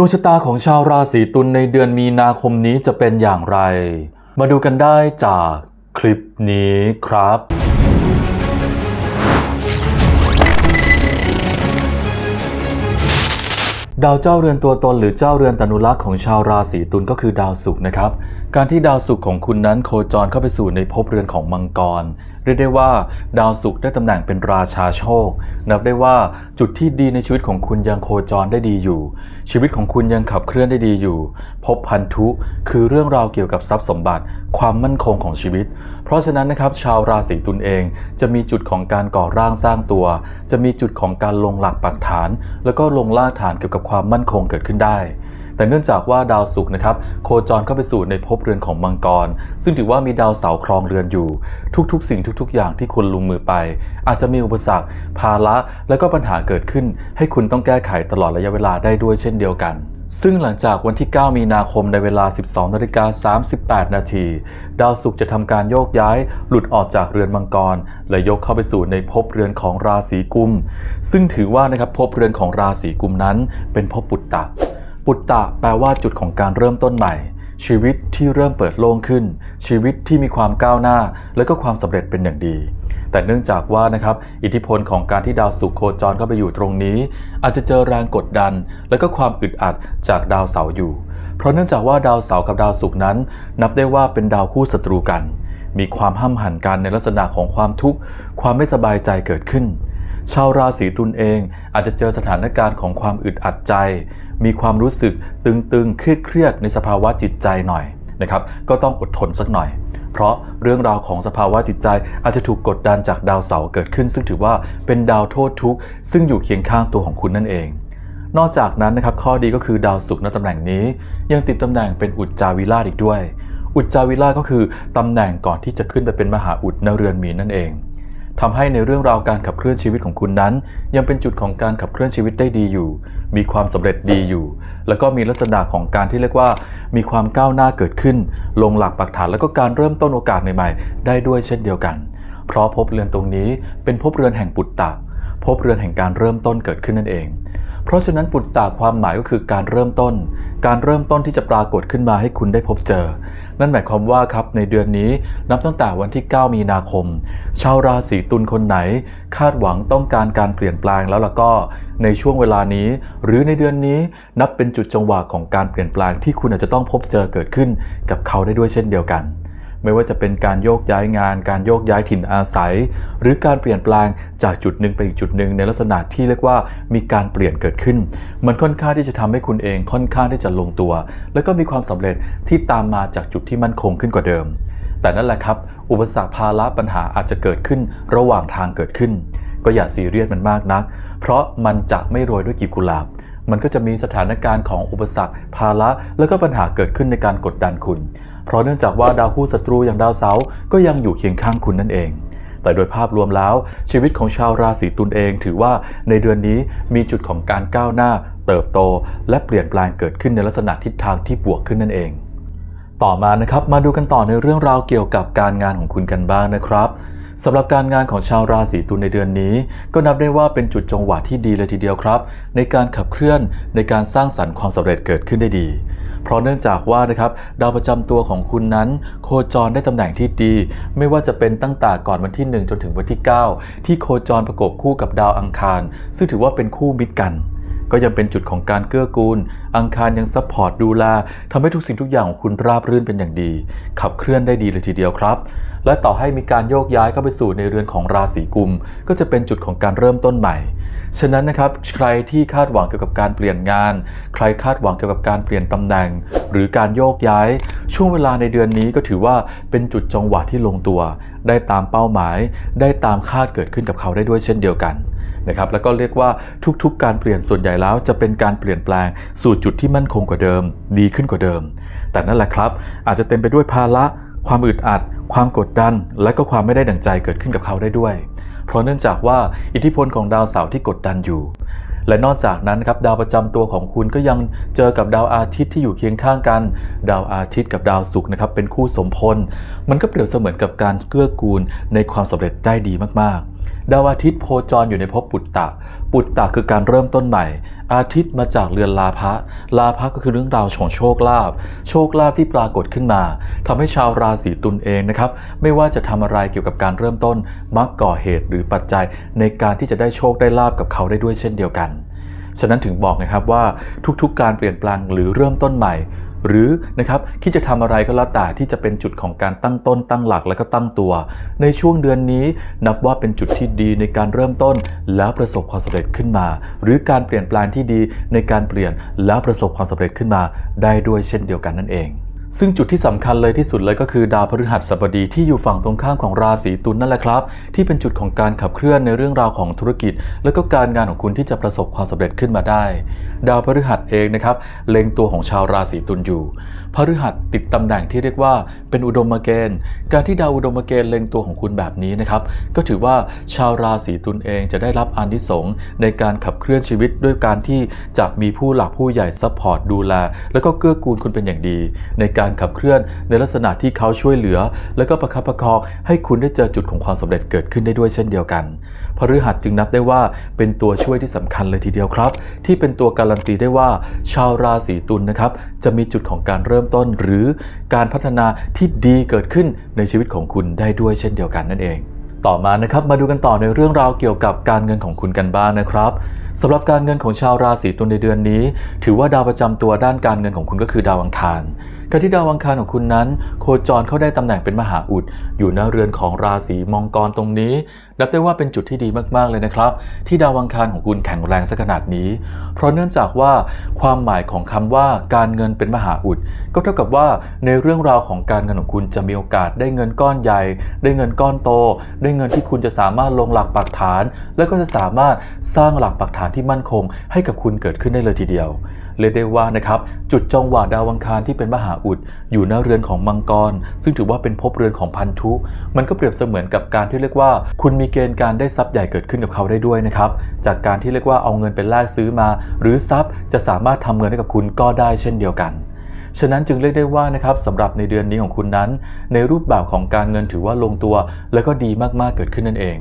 ดวงชะตาของชาวราศีตุลในเดือนมีนาคมนี้จะเป็นอย่างไร มาดูกันได้จากคลิปนี้ครับ ดาวเจ้าเรือนตัวตนหรือเจ้าเรือนตนุรักษ์ของชาวราศีตุลก็คือดาวศุกร์นะครับ การที่ดาวศุกร์ของคุณนั้นโคจรเข้าไปสู่ในภพเรือนของมังกร รียกได้ว่าดาวศุกร์ได้ตำแหน่งเป็นราชาโชค นับได้ว่าจุดที่ดีในชีวิตของคุณยังโคจรได้ดีอยู่ ชีวิตของคุณยังขับเคลื่อนได้ดีอยู่ พบพันธุคือเรื่องราวเกี่ยวกับทรัพย์สมบัติ ความมั่นคงของชีวิต เพราะฉะนั้นนะครับชาวราศีตุลเองจะมีจุดของการก่อร่างสร้างตัว จะมีจุดของการลงหลักปักฐาน แล้วก็ลงรากฐานเกี่ยวกับความมั่นคงเกิดขึ้นได้ แต่เนื่องจากว่าดาวศุกร์นะครับโคจรเข้าไปสู่ในภพเรือนของมังกร ซึ่งถือว่ามีดาวเสาครองเรือนอยู่ ทุกๆ สิ่งทุก ๆ อย่างที่คุณลงมือไป อาจจะมีอุปสรรค ภาระและก็ปัญหาเกิดขึ้น ให้คุณต้องแก้ไขตลอดระยะเวลาได้ด้วยเช่นเดียวกันซึ่งหลังจากวันที่ 9 มีนาคมในเวลา 12นาฬิกา38 นาที ดาวศุกร์จะทำการโยกย้าย หลุดออกจากเรือนมังกร และยกเข้าไปสู่ในภพเรือนของราศีกุม ซึ่งถือว่านะครับภพเรือนของราศีกุมนั้น เป็นภพปุตตะ ปุตตะแปลว่าจุดของการเริ่มต้นใหม่ ชีวิตที่เริ่มเปิดโล่งขึ้น ชีวิตที่มีความก้าวหน้า และก็ความสำเร็จเป็นอย่างดี แต่เนื่องจากว่านะครับอิทธิพลของการที่ดาวศุกร์โคจรเข้าไปอยู่ตรงนี้ อาจจะเจอแรงกดดัน และก็ความอึดอัดจากดาวเสาร์อยู่ เพราะเนื่องจากว่าดาวเสาร์กับดาวศุกร์นั้น นับได้ว่าเป็นดาวคู่ศัตรูกัน มีความห้ำหั่นกันในลักษณะของความทุกข์ความไม่สบายใจเกิดขึ้น ชาวราศีตุลเองอาจจะเจอสถานการณ์ของความอึดอัดใจ มีความรู้สึกตึงๆ เครียดๆ ในสภาวะจิตใจหน่อยนะครับ ก็ต้องอดทนสักหน่อย เพราะเรื่องราวของสภาวะจิตใจอาจจะถูกกดดันจากดาวเสาร์เกิดขึ้น ซึ่งถือว่าเป็นดาวโทษทุกข์ซึ่งอยู่เคียงข้างตัวของคุณนั่นเอง นอกจากนั้นนะครับข้อดีก็คือดาวศุกร์ในตำแหน่งนี้ ยังติดตำแหน่งเป็นอุจจาวิราชอีกด้วย อุจจาวิราชก็คือตำแหน่งก่อนที่จะขึ้นไปเป็นมหาอุดในเรือนมีนนั่นเอง ทำให้ในเรื่องราวการขับเคลื่อนชีวิตของคุณนั้น ยังเป็นจุดของการขับเคลื่อนชีวิตได้ดีอยู่ มีความสำเร็จดีอยู่ แล้วก็มีลักษณะของการที่เรียกว่า มีความก้าวหน้าเกิดขึ้น ลงหลักปักฐานแล้วก็การเริ่มต้นโอกาสใหม่ๆ ได้ด้วยเช่นเดียวกัน เพราะพบเรือนตรงนี้เป็นพบเรือนแห่งปุตตะพบเรือนแห่งการเริ่มต้นเกิดขึ้นนั่นเอง เพราะฉะนั้นปุตตะความหมายก็คือการเริ่มต้น การเริ่มต้นที่จะปรากฏขึ้นมาให้คุณได้พบเจอ นั่นหมายความว่าครับในเดือนนี้นับตั้งแต่วันที่ 9 มีนาคม ชาวราศีตุลคนไหน คาดหวังต้องการการเปลี่ยนแปลงแล้วล่ะก็ ในช่วงเวลานี้ หรือในเดือนนี้นับเป็นจุดจังหวะของการเปลี่ยนแปลงที่คุณอาจจะต้องพบเจอเกิดขึ้นกับเขาได้ด้วยเช่นเดียวกัน ไม่ว่าจะเป็นการโยกย้ายงาน การโยกย้ายถิ่นอาศัย หรือการเปลี่ยนแปลงจากจุดหนึ่งไปอีกจุดหนึ่งในลักษณะที่เรียกว่ามีการเปลี่ยนเกิดขึ้น มันค่อนข้างที่จะทำให้คุณเองค่อนข้างที่จะลงตัว แล้วก็มีความสำเร็จที่ตามมาจากจุดที่มั่นคงขึ้นกว่าเดิม แต่นั่นแหละครับ อุปสรรคภาระปัญหาอาจจะเกิดขึ้นระหว่างทางเกิดขึ้น ก็อย่าซีเรียสมันมากนัก เพราะมันจะไม่โรยด้วยกีบกุหลาบ มันก็จะมีสถานการณ์ของอุปสรรค ภาระ แล้วก็ปัญหาเกิดขึ้นในการกดดันคุณ เพราะเนื่องจากว่าดาวคู่ศัตรูอย่างดาวเสาร์ก็ยังอยู่เคียงข้างคุณนั่นเอง แต่โดยภาพรวมแล้ว ชีวิตของชาวราศีตุลเองถือว่าในเดือนนี้มีจุดของการก้าวหน้า เติบโต และเปลี่ยนแปลงเกิดขึ้นในลักษณะทิศทางที่บวกขึ้นนั่นเอง ต่อมานะครับมาดูกันต่อในเรื่องราวเกี่ยวกับการงานของคุณกันบ้างนะครับ สำหรับการงานของชาวราศีตุลในเดือนนี้ ก็นับได้ว่าเป็นจุดจังหวะที่ดีเลยทีเดียวครับ ในการขับเคลื่อนในการสร้างสรรค์ความสำเร็จเกิดขึ้นได้ดี เพราะเนื่องจากว่านะครับดาวประจำตัวของคุณนั้น โคจรได้ตำแหน่งที่ดี ไม่ว่าจะเป็นตั้งแต่ก่อนวันที่ 1 จนถึงวันที่ 9 ที่โคจรประกบคู่กับดาวอังคาร ซึ่งถือว่าเป็นคู่มิตรกัน ก็ยังเป็นจุดของการเกื้อกูล อังคารยังซัพพอร์ตดูแลทำให้ทุกสิ่งทุกอย่างของคุณราบรื่นเป็นอย่างดี ขับเคลื่อนได้ดีเลยทีเดียวครับ และต่อให้มีการโยกย้ายเข้าไปสู่ในเรือนของราศีกุม ก็จะเป็นจุดของการเริ่มต้นใหม่ ฉะนั้นนะครับใครที่คาดหวังเกี่ยวกับการเปลี่ยนงาน ใครคาดหวังเกี่ยวกับการเปลี่ยนตำแหน่ง หรือการโยกย้าย ช่วงเวลาในเดือนนี้ก็ถือว่าเป็นจุดจังหวะที่ลงตัว ได้ตามเป้าหมาย ได้ตามคาดเกิดขึ้นกับเขาได้ด้วยเช่นเดียวกัน นะครับแล้วก็เรียกว่าทุกๆ การเปลี่ยนส่วนใหญ่แล้วจะเป็นการเปลี่ยนแปลงสู่จุดที่มั่นคงกว่าเดิม ดีขึ้นกว่าเดิม แต่นั่นแหละครับ อาจจะเต็มไปด้วยภาระความอึดอัด ความกดดัน และก็ความไม่ได้ดังใจเกิดขึ้นกับเขาได้ด้วย เพราะเนื่องจากว่าอิทธิพลของดาวเสาร์ที่กดดันอยู่และนอกจากนั้นครับดาวประจำตัวของคุณก็ยังเจอกับดาวอาทิตย์ที่อยู่เคียงข้างกัน ดาวอาทิตย์กับดาวศุกร์นะครับเป็นคู่สมพล มันก็เปรียบเสมือนกับการเกื้อกูลในความสำเร็จได้ดีมากๆ ดาวอาทิตย์โคจรอยู่ในภพปุตตะ ปุตตะคือการเริ่มต้นใหม่ อาทิตย์มาจากเรือนลาภะ ลาภะก็คือเรื่องราวของโชคลาภ โชคลาภที่ปรากฏขึ้นมาทำให้ชาวราศีตุลเองนะครับ ไม่ว่าจะทำอะไรเกี่ยวกับการเริ่มต้น มักก่อเหตุหรือปัจจัยในการที่จะได้โชคได้ลาบกับเขาได้ด้วยเช่นเดียวกัน ฉะนั้นถึงบอกนะครับว่าทุกๆการเปลี่ยนแปลงหรือเริ่มต้นใหม่ หรือนะครับคิดจะทำอะไรก็แล้วแต่ที่จะเป็นจุดของการตั้งต้นตั้งหลักและก็ตั้งตัว ในช่วงเดือนนี้นับว่าเป็นจุดที่ดีในการเริ่มต้น แล้วประสบความสำเร็จขึ้นมา หรือการเปลี่ยนแปลงที่ดีในการเปลี่ยนแล้วประสบความสำเร็จขึ้นมา ได้ด้วยเช่นเดียวกันนั่นเองซึ่งจุดที่สำคัญเลยที่สุดเลยก็คือดาวพฤหัสบดีที่อยู่ฝั่งตรงข้ามของราศีตุลนั่นแหละครับ ที่เป็นจุดของการขับเคลื่อนในเรื่องราวของธุรกิจ และก็การงานของคุณที่จะประสบความสำเร็จขึ้นมาได้ดาวพฤหัสเองนะครับเล็งตัวของชาวราศีตุลอยู่พฤหัสติดตำแหน่งที่เรียกว่าเป็นอุดมเกณฑ์ การที่ดาวอุดมเกณฑ์เล็งตัวของคุณแบบนี้นะครับ ก็ถือว่าชาวราศีตุลเองจะได้รับอานิสงส์ในการขับเคลื่อนชีวิตด้วยการที่จะมีผู้หลักผู้ใหญ่ซัพพอร์ตดูแล แล้วก็เกื้อกูลคุณเป็นอย่างดี ในการขับเคลื่อนในลักษณะที่เขาช่วยเหลือ แล้วก็ประคับประคองให้คุณได้เจอจุดของความสำเร็จเกิดขึ้นได้ด้วยเช่นเดียวกันพฤหัสจึงนับได้ว่าเป็นตัวช่วยที่สำคัญเลยทีเดียวครับ ที่เป็นตัวการรันตีได้ว่า ชาวราศีตุลนะครับจะมีจุดของการเริ่มต้น หรือการพัฒนาที่ดีเกิดขึ้นในชีวิตของคุณได้ด้วยเช่นเดียวกันนั่นเองต่อมานะครับมาดูกันต่อในเรื่องราวเกี่ยวกับการเงินของคุณกันบ้างนะครับสำหรับการเงินของชาวราศีตุลในเดือนนี้ ถือว่าดาวประจำตัวด้านการเงินของคุณก็คือดาวอังคาร การที่ดาวอังคารของคุณนั้น โคจรเข้าได้ตำแหน่งเป็นมหาอุด อยู่หน้าเรือนของราศีมังกรตรงนี้ นับได้ว่าเป็นจุดที่ดีมากๆเลยนะครับ ที่ดาวอังคารของคุณแข็งแรงสักขนาดนี้ เพราะเนื่องจากว่าความหมายของคำว่าการเงินเป็นมหาอุด ก็เท่ากับว่าในเรื่องราวของการเงินของคุณจะมีโอกาสได้เงินก้อนใหญ่ ได้เงินก้อนโต ได้เงินที่คุณจะสามารถลงหลักปักฐาน แล้วก็จะสามารถสร้างหลักปักฐานที่มั่นคง ให้กับคุณเกิดขึ้นได้เลยทีเดียว เรียกได้ว่านะครับจุดจองหวะดาวอังคารที่เป็นมหาอุด อยู่หน้าเรือนของมังกร ซึ่งถือว่าเป็นภพเรือนของพันธุ มันก็เปรียบเสมือนกับการที่เรียกว่า คุณมีเกณฑ์การได้ทรัพย์ใหญ่เกิดขึ้นกับเขาได้ด้วยนะครับจากการที่เรียกว่าเอาเงินเป็นแลกซื้อมา หรือทรัพย์จะสามารถทำเงินให้กับคุณก็ได้เช่นเดียวกันฉะนั้นจึงเรียกได้ว่านะครับสำหรับในเดือนนี้ของคุณนั้น ในรูปแบบของการเงินถือว่าลงตัว และก็ดีมากๆเกิดขึ้นนั่นเอง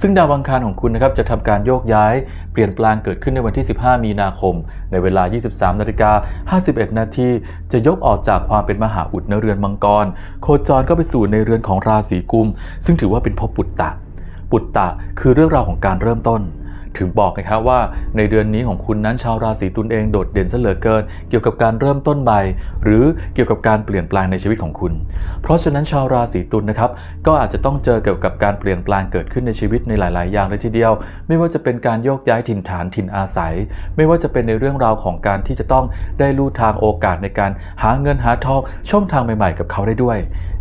ซึ่งดาวอังคารของคุณนะครับจะทำการโยกย้าย เปลี่ยนแปลงเกิดขึ้นในวันที่ 15 มีนาคม ในเวลา 23นาฬิกา51 นาทีจะยกออกจากความเป็นมหาอุดในเรือนมังกร โคจรก็ไปสู่ในเรือนของราศีกุม ซึ่งถือว่าเป็นภพปุตตะ ปุตตะคือเรื่องราวของการเริ่มต้น ถึงบอกนะครับว่าในเดือนนี้ของคุณนั้นชาวราศีตุลเองโดดเด่นซะเหลือเกิน เกี่ยวกับการเริ่มต้นใหม่หรือเกี่ยวกับการเปลี่ยนแปลงในชีวิตของคุณ เพราะฉะนั้นชาวราศีตุลนะครับก็อาจจะต้องเจอเกี่ยวกับการเปลี่ยนแปลงเกิดขึ้นในชีวิตในหลาย ๆ อย่างเลยทีเดียว ไม่ว่าจะเป็นการโยกย้ายถิ่นฐานถิ่นอาศัย ไม่ว่าจะเป็นในเรื่องราวของการที่จะต้องได้ลู่ทางโอกาสในการหาเงินหาทองช่องทางใหม่ ๆ กับเขาได้ด้วย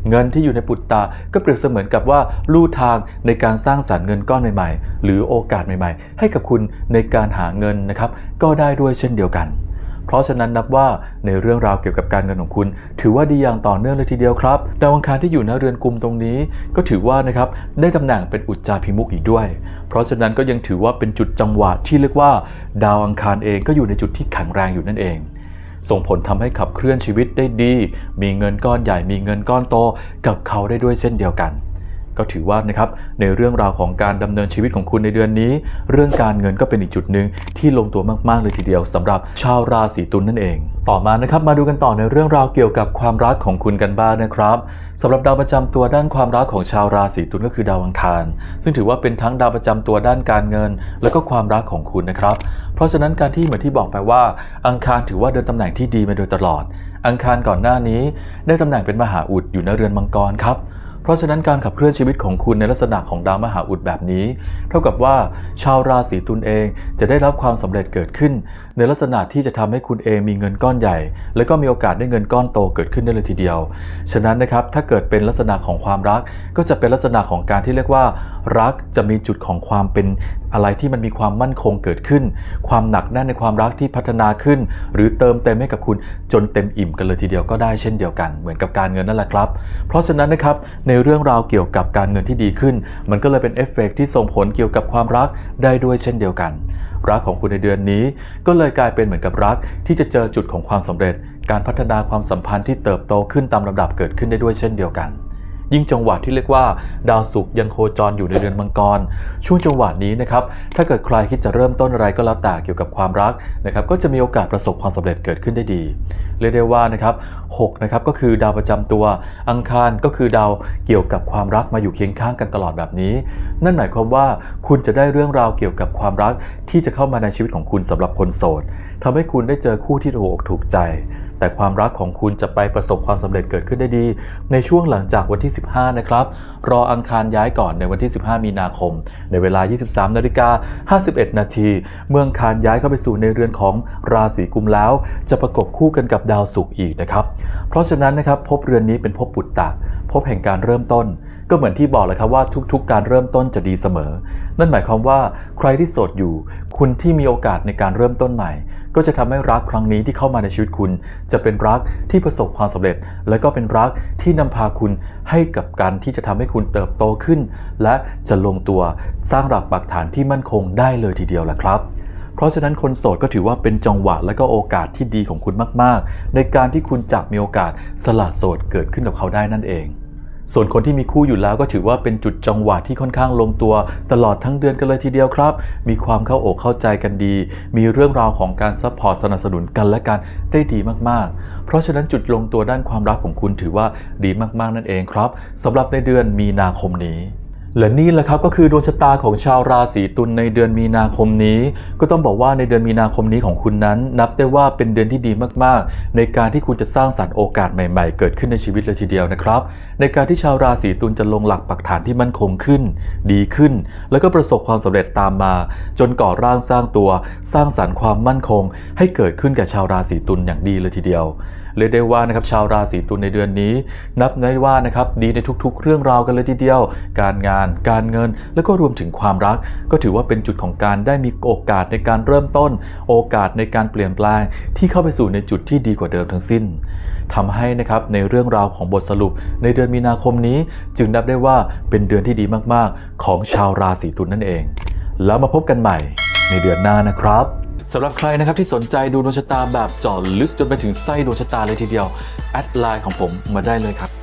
เงินที่อยู่ในปุตตาก็เปรียบเสมือนกับว่าลู่ทางในการสร้างสรรค์เงินก้อนใหม่ๆ หรือโอกาสใหม่ๆ ให้กับคุณในการหาเงินนะครับ ก็ได้ด้วยเช่นเดียวกัน เพราะฉะนั้นนับว่าในเรื่องราวเกี่ยวกับการเงินของคุณ ถือว่าดีอย่างต่อเนื่องเลยทีเดียวครับดาวอังคารที่อยู่หน้าเรือนกุมตรงนี้ ก็ถือว่านะครับได้ตำแหน่งเป็นอุจจาพิมุกอีกด้วย เพราะฉะนั้นก็ยังถือว่าเป็นจุดจังหวะที่เรียกว่า ดาวอังคารเองก็อยู่ในจุดที่แข็งแรงอยู่นั่นเอง ส่งผลทำให้ขับเคลื่อนชีวิตได้ดี มีเงินก้อนใหญ่มีเงินก้อนโตกับเขาได้ด้วยเช่นเดียวกัน ก็ถือว่านะครับในเรื่องราวของการดำเนินชีวิตของคุณในเดือนนี้ เรื่องการเงินก็เป็นอีกจุดหนึ่งที่ลงตัวมากๆเลยทีเดียวสำหรับชาวราศีตุลนนั่นเอง ต่อมานะครับมาดูกันต่อในเรื่องราวเกี่ยวกับความรักของคุณกันบ้างนะครับสำหรับดาวประจำตัวด้านความรักของชาวราศีตุลก็คือดาวอังคาร ซึ่งถือว่าเป็นทั้งดาวประจำตัวด้านการเงิน และก็ความรักของคุณนะครับ เพราะฉะนั้นการที่เหมือนที่บอกไปว่า อังคารถือว่าเดินตำแหน่งที่ดีมาโดยตลอด อังคารก่อนหน้านี้ ได้ตำแหน่งเป็นมหาอุดอยู่ในเรือนมังกรครับ เพราะฉะนั้นการขับเคลื่อนชีวิตของคุณในลักษณะของดาวมหาอุดแบบนี้ เท่ากับว่าชาวราศีตุลเองจะได้รับความสำเร็จเกิดขึ้น ในลักษณะที่จะทำให้คุณเองมีเงินก้อนใหญ่ และก็มีโอกาสได้เงินก้อนโตเกิดขึ้นได้เลยทีเดียว ฉะนั้นนะครับถ้าเกิดเป็นลักษณะของความรักก็จะเป็นลักษณะของการที่เรียกว่า รักจะมีจุดของความเป็นอะไรที่มันมีความมั่นคงเกิดขึ้น ความหนักแน่นในความรักที่พัฒนาขึ้น หรือเติมเต็มให้กับคุณจนเต็มอิ่มกันเลยทีเดียวก็ได้เช่นเดียวกัน เหมือนกับการเงินนั่นแหละครับ เพราะฉะนั้นนะครับในเรื่องราวเกี่ยวกับการเงินที่ดีขึ้น มันก็เลยเป็นเอฟเฟกต์ที่ส่งผลเกี่ยวกับความรักได้ด้วยเช่นเดียวกัน รักของคุณในเดือนนี้ ก็เลยกลายเป็นเหมือนกับรักที่จะเจอจุดของความสำเร็จ การพัฒนาความสัมพันธ์ที่เติบโตขึ้นตามลำดับเกิดขึ้นได้ด้วยเช่นเดียวกัน ยิ่งจังหวะที่เรียกว่า ดาวศุกร์ยังโคจรอยู่ในเดือนมังกร ช่วงจังหวะนี้นะครับถ้าเกิดใครคิดจะเริ่มต้นอะไรก็แล้วแต่เกี่ยวกับความรักนะครับก็จะมีโอกาสประสบความสำเร็จเกิดขึ้นได้ดี เรียกได้ว่านะครับ6นะครับก็คือดาวประจำตัวอังคารก็คือดาวเกี่ยวกับความรักมาอยู่เคียงข้างกันตลอดแบบนี้ นั่นหมายความว่าคุณจะได้เรื่องราวเกี่ยวกับความรักที่จะเข้ามาในชีวิตของคุณสำหรับคนโสดทำให้คุณได้เจอคู่ที่ถูกอกถูกใจ แต่ความรักของคุณจะไปประสบความสำเร็จเกิดขึ้นได้ดี ในช่วงหลังจากวันที่ 15 นะครับ รออังคารย้ายก่อนในวันที่ 15 มีนาคม ในเวลา 23นาฬิกา51 นาที เมืองคารย้ายเข้าไปสู่ในเรือนของราศีกุมแล้ว จะประกบคู่กันกับดาวศุกร์อีกนะครับ เพราะฉะนั้นนะครับภพเรือนนี้เป็นภพปุตตะภพแห่งการเริ่มต้น ก็เหมือนที่บอกเลยครับว่าทุกๆ การเริ่มต้นจะดีเสมอ นั่นหมายความว่าใครที่โสดอยู่ คุณที่มีโอกาสในการเริ่มต้นใหม่ ก็จะทำให้รักครั้งนี้ที่เข้ามาในชีวิตคุณ จะเป็นรักที่ประสบความสำเร็จ และก็เป็นรักที่นำพาคุณให้กับการที่จะทำให้คุณเติบโตขึ้น และจะลงตัวสร้างหลักปักฐานที่มั่นคงได้เลยทีเดียวแหละครับเพราะฉะนั้นคนโสดก็ถือว่าเป็นจังหวะและก็โอกาสที่ดีของคุณมาก ๆ ในการที่คุณจะมีโอกาสสละโสดเกิดขึ้นกับเขาได้นั่นเอง ส่วนคนที่มีคู่อยู่แล้วก็ถือว่าเป็นจุดจังหวะที่ค่อนข้างลงตัว ตลอดทั้งเดือนกันเลยทีเดียวครับ มีความเข้าอกเข้าใจกันดี มีเรื่องราวของการซัพพอร์ตสนับสนุนกันและกันได้ดีมากๆ เพราะฉะนั้นจุดลงตัวด้านความรักของคุณถือว่าดีมากๆนั่นเองครับสำหรับในเดือนมีนาคมนี้ และนี่แหละครับก็คือดวงชะตาของชาวราศีตุลในเดือนมีนาคมนี้ ก็ต้องบอกว่าในเดือนมีนาคมนี้ของคุณนั้น นับได้ว่าเป็นเดือนที่ดีมากๆ ในการที่คุณจะสร้างสรรค์โอกาสใหม่ๆ เกิดขึ้นในชีวิตเลยทีเดียวนะครับ ในการที่ชาวราศีตุลจะลงหลักปักฐานที่มั่นคงขึ้น ดีขึ้น แล้วก็ประสบความสำเร็จตามมา จนก่อร่างสร้างตัว สร้างสรรค์ความมั่นคง ให้เกิดขึ้นแก่ชาวราศีตุลอย่างดีเลยทีเดียว เรียกได้ว่านะครับชาวราศีตุลในเดือนนี้ นับได้ว่านะครับดีในทุกๆ เรื่องราวกันเลยทีเดียว การงาน การเงิน แล้วก็รวมถึงความรัก ก็ถือว่าเป็นจุดของการได้มีโอกาสในการเริ่มต้น โอกาสในการเปลี่ยนแปลง ที่เข้าไปสู่ในจุดที่ดีกว่าเดิมทั้งสิ้นทำให้นะครับในเรื่องราวของบทสรุป ในเดือนมีนาคมนี้ จึงนับได้ว่าเป็นเดือนที่ดีมากๆ ของชาวราศีตุลนั่นเอง แล้วมาพบกันใหม่ในเดือนหน้านะครับ สำหรับใครนะครับที่สนใจดูดวงชะตาแบบเจาะลึกจนไปถึงไส้ดวงชะตาเลยทีเดียว แอดไลน์ของผมมาได้เลยครับ